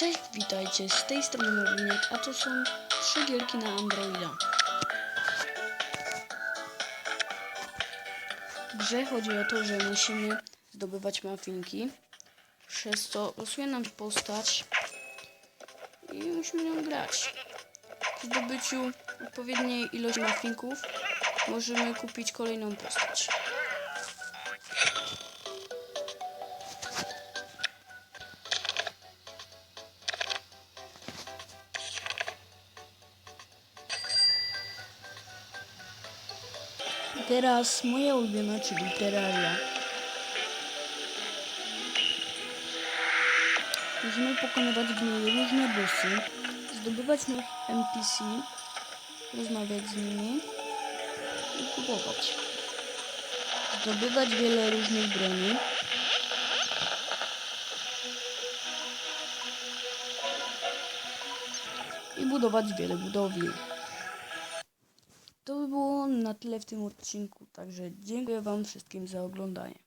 Cześć, witajcie, z tej strony Mobinek, a to są trzy gierki na Androida. W grze chodzi o to, że musimy zdobywać mafinki, przez co losuje nam postać i musimy nią grać. W zdobyciu odpowiedniej ilości mafinków możemy kupić kolejną postać. Teraz moja ulubiona, czyli Terraria. Musimy pokonywać w niej różne bossy, zdobywać nowych NPC, rozmawiać z nimi i kupować. Zdobywać wiele różnych broni. I budować wiele budowli. To by było na tyle w tym odcinku, także dziękuję Wam wszystkim za oglądanie.